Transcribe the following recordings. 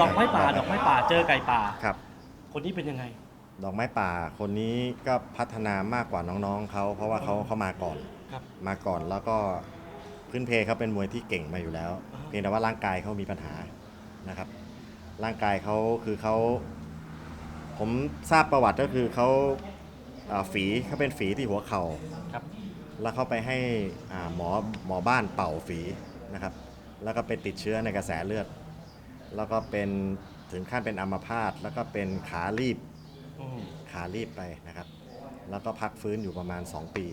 ดอกไม้ป่าดอกไม้ป่าเจอไก่ป่า ครับ คนนี้เป็นยังไง ดอกไม้ป่าคนนี้ก็พัฒนามากกว่าน้องๆเขาเพราะว่าเขาเขามาก่อน ครับ มาก่อนแล้วก็พื้นเพเขาเป็นมวยที่เก่งมาอยู่แล้ว อ่าเพียงแต่ว่าร่างกายเขามีปัญหานะครับ ร่างกายเขาคือเขาผมทราบประวัติก็คือเขาอ่าฝีเขาเป็นฝีที่หัวเข่า ครับ แล้วเขาไปให้อ่าหมอหมอบ้านเป่าฝีนะครับ แล้วก็ไปติดเชื้อในกระแสเลือด แล้วก็เป็นถึงขั้นเป็นอัมพาตแล้วก็เป็นขาลีบอืมขารีบไปนะครับ แล้วก็พักฟื้นอยู่ประมาณ 2 ปี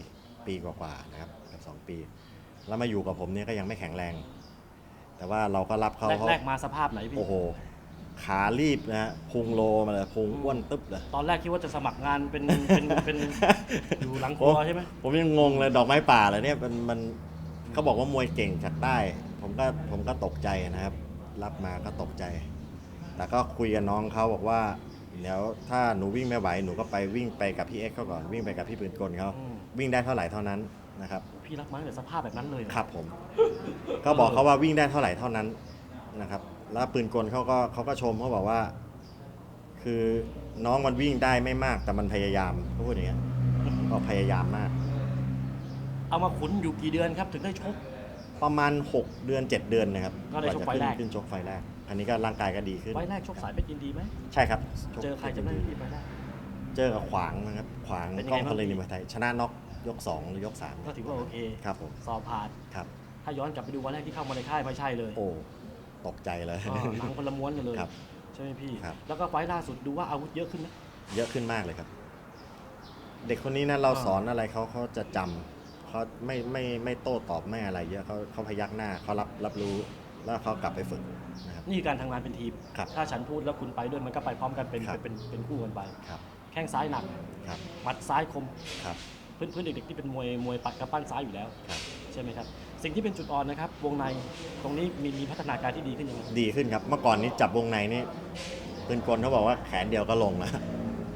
ปีกว่าๆนะครับเกับ2ปี แล้วมาอยู่กับผมเนี่ยก็ยังไม่แข็งแรง แต่ว่าเราก็รับเขาแรกเขาแรกมาสภาพไหนพี่ โอ้โห ขารีบนะฮะพุงโลมาเลยพุงอ้วนตึ๊บเลย ตอนแรกคิดว่าจะสมัครงานเป็นเป็นเป็นอยู่หลังครัวใช่ไหมผมยังงงเลยดอกไม้ป่าเลยเนี่ยมันมันเขาบอกว่ามวยเก่งจากใต้ ผมก็ผมก็ตกใจนะครับ รับมาก็ตกใจ แต่ก็คุยกับน้องเขาบอกว่าเดี๋ยวถ้าหนูวิ่งไม่ไหวหนูก็ไปวิ่งไปกับพี่เอ็กซ์เขาก่อนวิ่งไปกับพี่ปืนกลเขาอืม วิ่งได้เท่าไหร่เท่านั้นนะครับ พี่รับมาตั้งแต่สภาพแบบนั้นเลยเหอครับผม ก็บอกเขาว่าวิ่งได้เท่าไหร่เท่านั้นนะครับ แล้วปืนกลเขาก็เขาก็ชมเขาบอกว่า คือน้องมันวิ่งได้ไม่มาก แต่มันพยายามเขาพูดอย่างเงี้ยก็พยายามมาก เอามาขุนอยู่กี่เดือนครับ ถึงได้ชก ประมาณ 6 เดือน 7 เดือนนะครับก็ได้ชกไฟล์แรก ว่าจะขึ้นขึ้นชกไฟล์แรก อันนี้ก็ร่างกายก็ดีขึ้นไฟล์แรกชกสายเพชรยินดีไหมใช่ครับชกเจอใครจำได้ไหมพี่ไฟล์แรก เจอกับขวางนะครับ ขวางเป็นยังกล้ไงองบ้างพลนิมวยไทยชนะน็อกยก2หรือยกก็ถือว่าโอเค3ครับผมสอบผ่าน ครับ ถ้าย้อนกลับไปดูวันแรกที่เข้ามาในค่ายไม่ใช่เลยโอ้ตกใจเลย อ่าหนังคนละม้วนกันเลย ครับใช่ไหมพี่ ครับ แล้วก็ไฟล์ล่าสุดดูว่าอาวุธเยอะขึ้นไหม เยอะขึ้นมากเลยครับ เด็กคนนี้นะเราอ่า สอนอะไรเขาเขาจะจำ เขาไม่ไม่ไม่โต้ตอบไม่อะไรเยอะเขาเขาพยักหน้าเขารับรับรู้แล้วเขากลับไปฝึกนะครับ นี่คือการทำงานเป็นทีม ครับถ้าฉันพูดแล้วคุณไปด้วยมันก็ไปพร้อมกันเป็นครับ เป็นเป็นคู่กันไป ครับแข้งซ้ายหนักครับหมัดซ้ายคมครับพื้นพื้นเด็กๆที่เป็นมวยมวยปัดกระปั้นซ้ายอยู่แล้ว ครับ ใช่ไหมครับ สิ่งที่เป็นจุดอ่อนนะครับ วงในตรงนี้มีมีพัฒนาการที่ดีขึ้นยังไงดีขึ้นครับ เมื่อก่อนนี้จับวงในนี่ปืนกลเขาบอกว่าแขนเดียวก็ลงแล้ว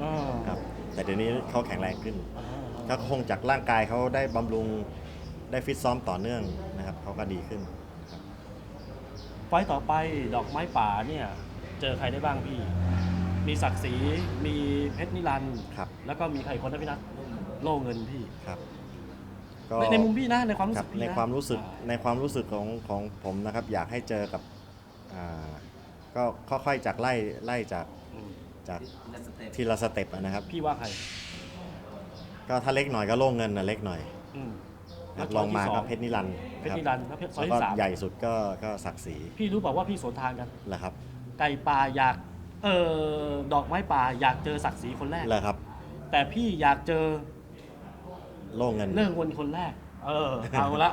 อ่าครับ แต่เดี๋ยวนี้เขาแข็งแรงขึ้น อ่า ก็คงจากร่างกายเขาได้บำรุงได้ฟิตซ้อมต่อเนื่องนะครับเขาก็ดีขึ้นครับไฟต์ต่อไปดอกไม้ป่าเนี่ยเจอใครได้บ้างพี่ มีศักดิ์ศรีมีเพชรนิรันดร์ครับ แล้วก็มีใครคนนะพี่นัทโล่เงินพี่ครับก็ในในมุมพี่นะในความรู้คสึรับกพี่ในนะความรู้สึกอ่าในความรู้สึกของของผมนะครับ อยากให้เจอกับอ่าก็ค่อยๆจากไล่ไล่จากอืมจากทีละสเต็ปอะนะครับ พี่ว่าใคร ก็ถ้าเล็กหน่อยก็โล่งเงินนะเล็กหน่อยอืมครับแล้วลองมาที่สก็เพชรนิรันดร์เพชรนิรันดร์แล้วเพชรซอยแล้วก็ที่สามใหญ่สุดก็ก็ศักดิ์ศรีพี่รู้เปล่าว่าพี่สวนทางกัน แหละครับไก่ป่าอยากเออดอกไม้ป่าอยากเจอศักดิ์ศรีคนแรก แหละครับแต่พี่อยากเจอโล่งเงิน เรื่องวนคนแรก เออเอาละ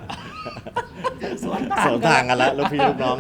สวนทาง สวนทางกันแล้วลูกพี่ลูกน้อง